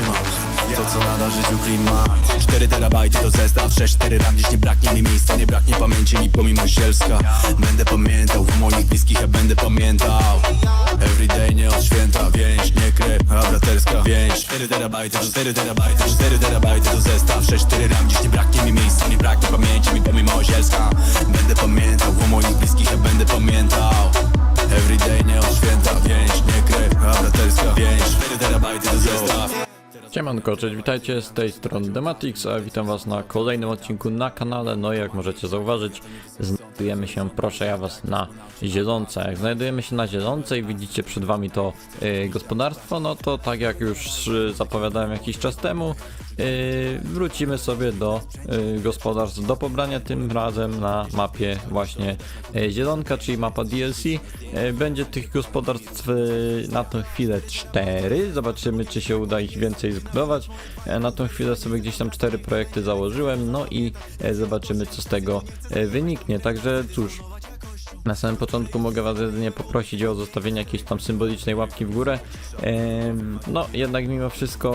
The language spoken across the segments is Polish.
trzymał To co nada życiu klimat. 4 terabajty to zestaw 6-4 ram gdzieś nie braknie mi miejsca Nie braknie pamięci mi pomimo zielska Będę pamiętał w moich bliskich ja będę pamiętał. Everyday nie od święta Więź, nie krew, a braterska więź. 4 terabajty to 4 terabajty 4 terabajty to zestaw 6-4 ram gdzieś nie braknie mi miejsca Nie braknie pamięci mi pomimo zielska Będę pamiętał w moich bliskich ja będę pamiętał. Everyday nie od święta Więź, nie krew, a braterska więź. 4 terabajty to zestaw Siemanko, cześć, witajcie z tej strony Dematix, a witam was na kolejnym odcinku na kanale. No i jak możecie zauważyć, znajdujemy się, proszę ja was, na Zielonce. Jak znajdujemy się na Zielonce i widzicie przed wami to y, gospodarstwo, no to tak jak już y, zapowiadałem jakiś czas temu, wrócimy sobie do y, gospodarstw do pobrania, tym razem na mapie właśnie y, Zielonka, czyli mapa DLC. Będzie tych gospodarstw na tą chwilę cztery. Zobaczymy, czy się uda ich więcej zbudować. Na tą chwilę sobie gdzieś tam cztery projekty założyłem, no i zobaczymy, co z tego wyniknie. Także cóż. Na samym początku mogę Was jedynie poprosić o zostawienie jakiejś tam symbolicznej łapki w górę. No, jednak mimo wszystko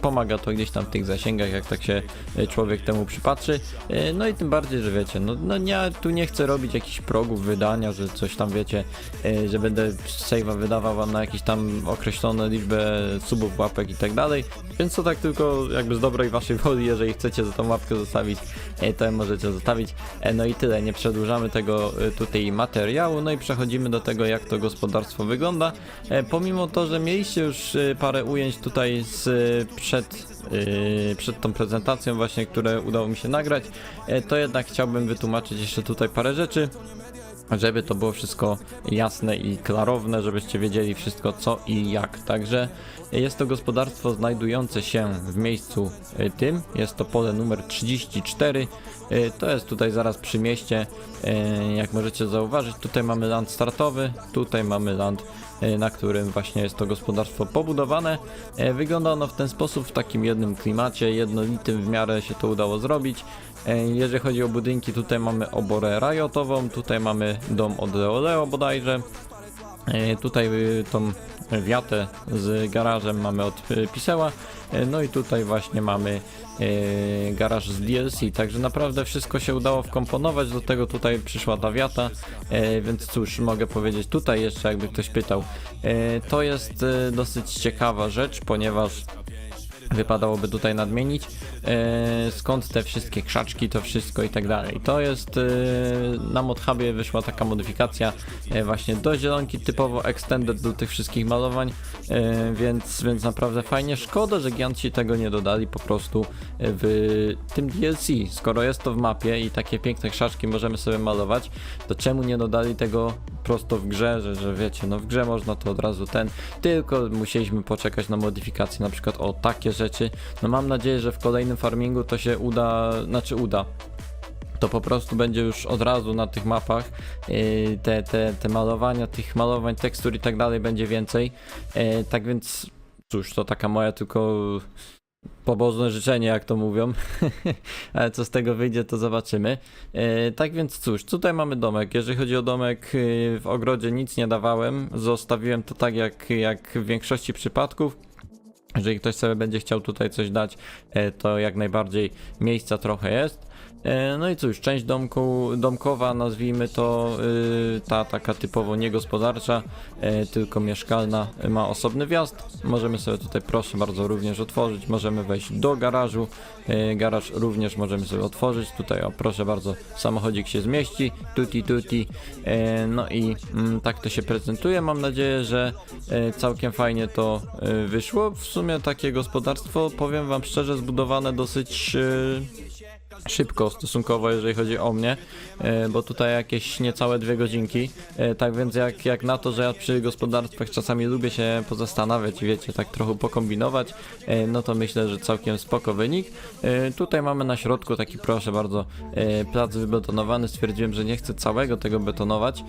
pomaga to gdzieś tam w tych zasięgach, jak tak się e, człowiek temu przypatrzy. E, No i tym bardziej, że wiecie, no, no ja tu nie chcę robić jakichś progów wydania, że coś tam wiecie, e, że będę save'a wydawał Wam na jakieś tam określone liczbę subów, łapek i tak dalej. Więc to tak tylko jakby z dobrej Waszej woli, jeżeli chcecie za tą łapkę zostawić, to możecie zostawić. No i tyle, nie przedłużamy tego e, tutaj materiału, no i przechodzimy do tego, jak to gospodarstwo wygląda. E, Pomimo to, że mieliście już e, parę ujęć tutaj z e, przed, przed tą prezentacją właśnie, które udało mi się nagrać, to jednak chciałbym wytłumaczyć jeszcze tutaj parę rzeczy żeby to było wszystko jasne i klarowne, żebyście wiedzieli wszystko co i jak. Także jest to gospodarstwo znajdujące się w miejscu y, tym, jest to pole numer 34. Y, To jest tutaj zaraz przy mieście, y, jak możecie zauważyć. Tutaj mamy land startowy, tutaj mamy land na którym właśnie jest to gospodarstwo pobudowane. E, Wygląda ono w ten sposób, w takim jednym klimacie, jednolitym w miarę się to udało zrobić. E, Jeżeli chodzi o budynki, tutaj mamy oborę rajotową, tutaj mamy dom od Leoleo bodajże. E, Tutaj y, tą wiatę z garażem mamy od y, Piseła. E, No i tutaj właśnie mamy e, garaż z DLC, także naprawdę wszystko się udało wkomponować, do tego tutaj przyszła ta wiata, e, więc cóż, mogę powiedzieć tutaj jeszcze jakby ktoś pytał, e, to jest e, dosyć ciekawa rzecz, ponieważ wypadałoby tutaj nadmienić, e, skąd te wszystkie krzaczki, to wszystko i tak dalej. To jest, e, na ModHubie wyszła taka modyfikacja e, właśnie do zielonki, typowo extended do tych wszystkich malowań, więc, więc naprawdę fajnie. Szkoda, że Giantsi tego nie dodali po prostu w tym DLC. Skoro jest to w mapie i takie piękne krzaczki możemy sobie malować, to czemu nie dodali tego prosto w grze, że, że wiecie, no w grze można to od razu ten, tylko musieliśmy poczekać na modyfikacje, na przykład o takie rzeczy. No mam nadzieję, że w kolejnym farmingu to się uda, znaczy uda. To po prostu będzie już od razu na tych mapach yy, te, te, te malowania, tych malowań, tekstur i tak dalej będzie więcej. Yy, tak więc cóż, to taka moja tylko pobożne życzenie, jak to mówią. Ale co z tego wyjdzie, to zobaczymy. E, tak więc cóż, tutaj mamy domek. Jeżeli chodzi o domek, e, w ogrodzie nic nie dawałem. Zostawiłem to tak jak, jak w większości przypadków. Jeżeli ktoś sobie będzie chciał tutaj coś dać, e, to jak najbardziej miejsca trochę jest. E, No i cóż, część domku, domkowa, nazwijmy to y, ta taka typowo niegospodarcza, e, tylko mieszkalna, ma osobny wjazd. Możemy sobie tutaj proszę bardzo również otworzyć, możemy wejść do garażu. E, Garaż również możemy sobie otworzyć. Tutaj o proszę bardzo, samochodzik się zmieści, tuti tuti. No i mm, tak to się prezentuje. Mam nadzieję, że całkiem fajnie to wyszło. W sumie takie gospodarstwo, powiem wam szczerze, zbudowane dosyć szybko stosunkowo, jeżeli chodzi o mnie, e, bo tutaj jakieś niecałe dwie godzinki. E, Tak więc jak, jak na to, że ja przy gospodarstwach czasami lubię się pozastanawiać i wiecie, tak trochę pokombinować, e, no to myślę, że całkiem spoko wynik. Tutaj mamy na środku taki proszę bardzo plac wybetonowany. Stwierdziłem, że nie chcę całego tego betonować.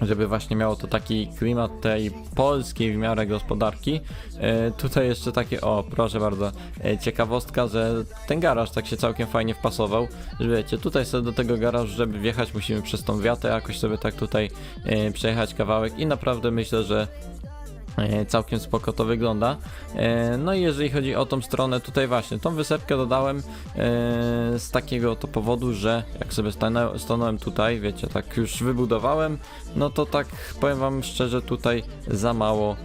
Żeby właśnie miało to taki klimat tej polskiej w miarę gospodarki. E, tutaj jeszcze takie, o proszę bardzo, e, ciekawostka, że ten garaż tak się całkiem fajnie wpasował, że wiecie, tutaj sobie do tego garażu, żeby wjechać musimy przez tą wiatę jakoś sobie tak tutaj e, przejechać kawałek i naprawdę myślę, że Całkiem spoko to wygląda. E, No i jeżeli chodzi o tą stronę, tutaj właśnie, tą wysepkę dodałem e, z takiego to powodu, że jak sobie stanąłem tutaj, wiecie, tak już wybudowałem, no to tak powiem wam szczerze, tutaj za mało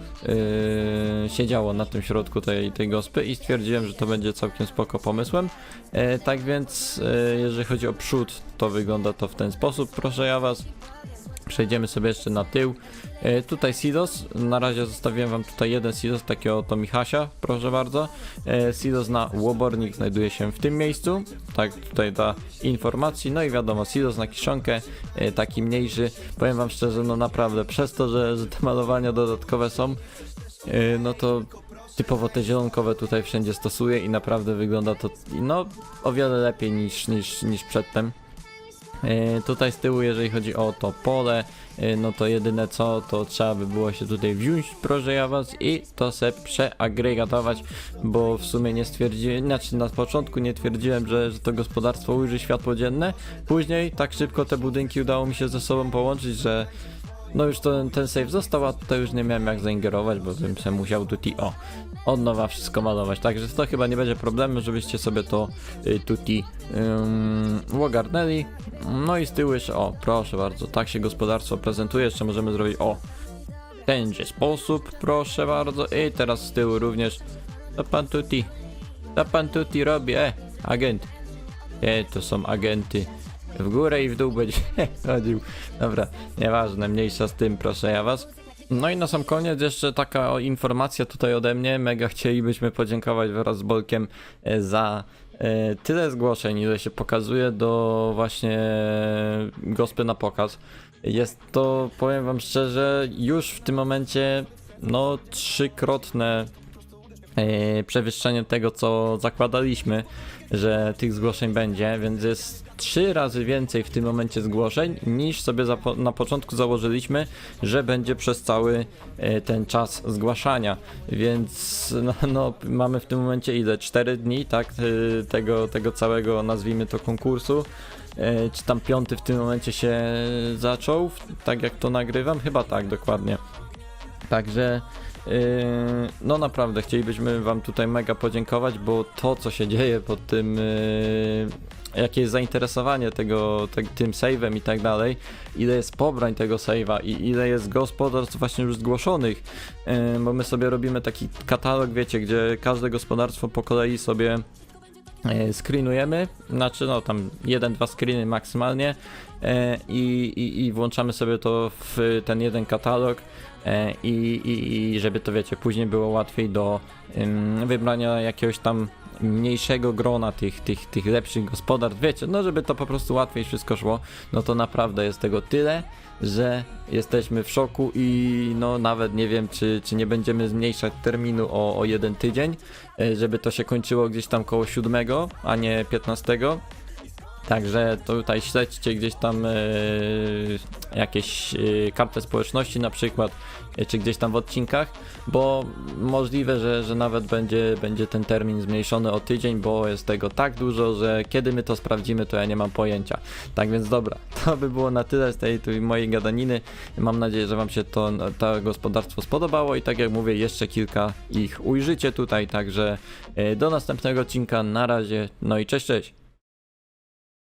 e, siedziało na tym środku tej, tej gospy i stwierdziłem, że to będzie całkiem spoko pomysłem. E, Tak więc, e, jeżeli chodzi o przód, to wygląda to w ten sposób, proszę ja was. Przejdziemy sobie jeszcze na tył. E, tutaj Sidos, na razie zostawiłem wam tutaj jeden Sidos, takiego oto Michasia, proszę bardzo. E, Sidos na łobornik znajduje się w tym miejscu, tak tutaj ta informacji, no i wiadomo, Sidos na kiszonkę, e, taki mniejszy. Powiem wam szczerze, no naprawdę, przez to, że, że te malowania dodatkowe są, e, no to typowo te zielonkowe tutaj wszędzie stosuję i naprawdę wygląda to, no, o wiele lepiej niż, niż, niż przedtem. E, Tutaj z tyłu, jeżeli chodzi o to pole, e, no to jedyne co, to trzeba by było się tutaj wziąć, proszę ja was, i to se przeagregatować, bo w sumie nie stwierdziłem, znaczy na początku nie twierdziłem, że, że to gospodarstwo ujrzy światło dzienne, później tak szybko te budynki udało mi się ze sobą połączyć, że no już to, ten save został, a tutaj już nie miałem jak zaingerować, bo bym się musiał tutaj, o, od nowa wszystko malować, także to chyba nie będzie problemu, żebyście sobie to y, tutaj um, ogarnęli. No i z tyłu jeszcze, o, proszę bardzo, tak się gospodarstwo prezentuje, jeszcze możemy zrobić, o, tenże sposób, proszę bardzo, i teraz z tyłu również, co pan tutaj, co pan tutaj robi, e, agent, e, to są agenty, w górę i w dół będzie chodził, dobra, nieważne, mniejsza z tym, proszę ja was. No i na sam koniec jeszcze taka informacja tutaj ode mnie. Mega chcielibyśmy podziękować wraz z Bolkiem e, za e, tyle zgłoszeń, ile się pokazuje do właśnie gospy na pokaz. Jest to, powiem wam szczerze, już w tym momencie no trzykrotne e, przewyższenie tego, co zakładaliśmy, że tych zgłoszeń będzie, więc jest trzy razy więcej w tym momencie zgłoszeń niż sobie na początku założyliśmy, że będzie przez cały e, ten czas zgłaszania. Więc no, no, mamy w tym momencie ile? 4 dni, tak? e, Tego, tego całego, nazwijmy to konkursu. E, Czy tam piąty w tym momencie się zaczął, tak jak to nagrywam? Chyba tak, dokładnie. Także no naprawdę chcielibyśmy wam tutaj mega podziękować, bo to co się dzieje pod tym jakie jest zainteresowanie tego, te, tym save'em i tak dalej, ile jest pobrań tego save'a i ile jest gospodarstw właśnie już zgłoszonych, yy, bo my sobie robimy taki katalog, wiecie, gdzie każde gospodarstwo po kolei sobie e, screenujemy, znaczy no tam jeden, dwa screeny maksymalnie e, i, i, i włączamy sobie to w ten jeden katalog e, i, i, i żeby to wiecie, później było łatwiej do wybrania jakiegoś tam mniejszego grona tych, tych, tych lepszych gospodarstw, wiecie, no żeby to po prostu łatwiej wszystko szło, no to naprawdę jest tego tyle, że jesteśmy w szoku i no nawet nie wiem, czy, czy nie będziemy zmniejszać terminu o, o jeden tydzień, e, żeby to się kończyło gdzieś tam koło 7, a nie 15. Także tutaj śledźcie gdzieś tam e, jakieś e, kartę społeczności na przykład, e, czy gdzieś tam w odcinkach, bo możliwe, że, że nawet będzie, będzie ten termin zmniejszony o tydzień, bo jest tego tak dużo, że kiedy my to sprawdzimy, to ja nie mam pojęcia. Tak więc dobra, to by było na tyle z tej tu mojej gadaniny. Mam nadzieję, że Wam się to, to gospodarstwo spodobało i tak jak mówię, jeszcze kilka ich ujrzycie tutaj, także do następnego odcinka, na razie, no i cześć, cześć!